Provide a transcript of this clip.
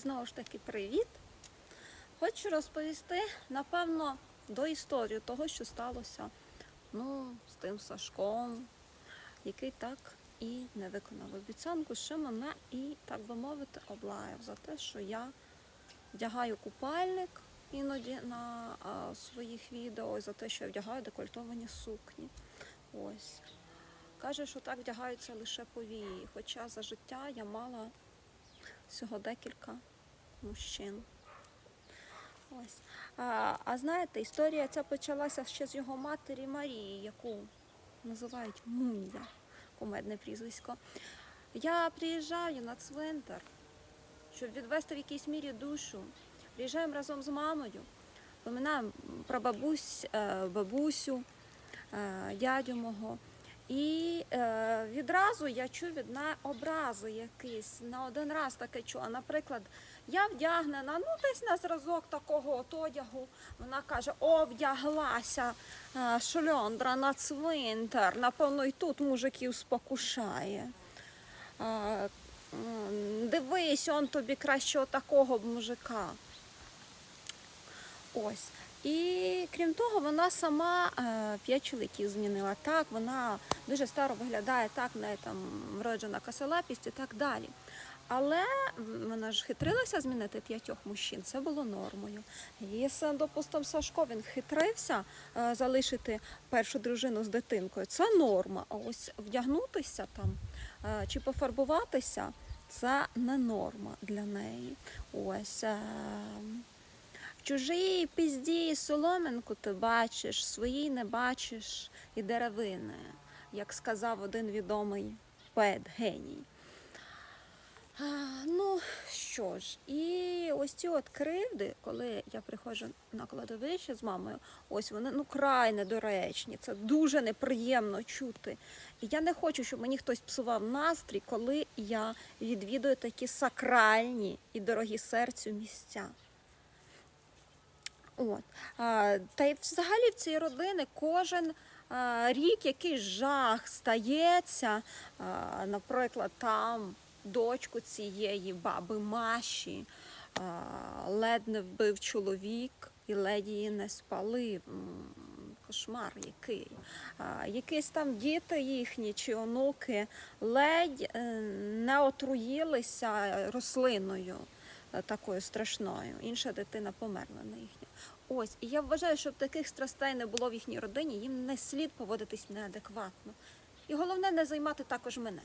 знову ж таки привіт. Хочу розповісти, напевно, до історії того, що сталося ну, з тим Сашком, який так і не виконав обіцянку, що мене і, так би мовити, облаяв за те, що я вдягаю купальник іноді на а, своїх відео, за те, що я вдягаю декольтовані сукні. Ось. Каже, що так вдягаються лише повії, хоча за життя я мала всього декілька мужчин. Ось. А, а знаєте, історія ця почалася ще з його матері Марії, яку називають Мундя, кумедне прізвисько. Я приїжджаю на цвинтар, щоб відвести в якійсь мірі душу. Приїжджаємо разом з мамою, пам'ятаємо про бабусь, е, бабусю, е, дядю мого. І е, відразу я чую від неї образи якісь. На один раз таке чула. Наприклад, я вдягнена, ну десь на зразок такого от одягу. Вона каже: о, вдяглася е, шльондра на цвинтар. Напевно, і тут мужиків спокушає. Е, дивись, он тобі краще отакого б мужика. Ось. І крім того, вона сама е, п'ять чоловіків змінила. Так, вона дуже старо виглядає, так, в неї там вроджена косолапість і так далі. Але вона ж хитрилася змінити п'ятьох мужчин, це було нормою. Її син, допустимо, Сашко, він хитрився е, залишити першу дружину з дитинкою. Це норма. А ось вдягнутися там е, чи пофарбуватися це не норма для неї. Ось. Чужій пізді соломинку ти бачиш, своїй не бачиш і деревини, як сказав один відомий поет геній. Ну що ж, і ось ці от кривди, коли я приходжу на кладовище з мамою, ось вони ну край недоречні. Це дуже неприємно чути. І я не хочу, щоб мені хтось псував настрій, коли я відвідую такі сакральні і дорогі серцю місця. От. А, та й взагалі в цій родини кожен а, рік якийсь жах стається. А, наприклад, там дочку цієї баби Маші а, ледь не вбив чоловік і ледь її не спалив. Кошмар який. А, якісь там діти їхні чи онуки ледь е, не отруїлися рослиною такою страшною. Інша дитина померла на їхню. Ось, і я вважаю, щоб таких страстей не було в їхній родині, їм не слід поводитись неадекватно. І головне не займати також мене.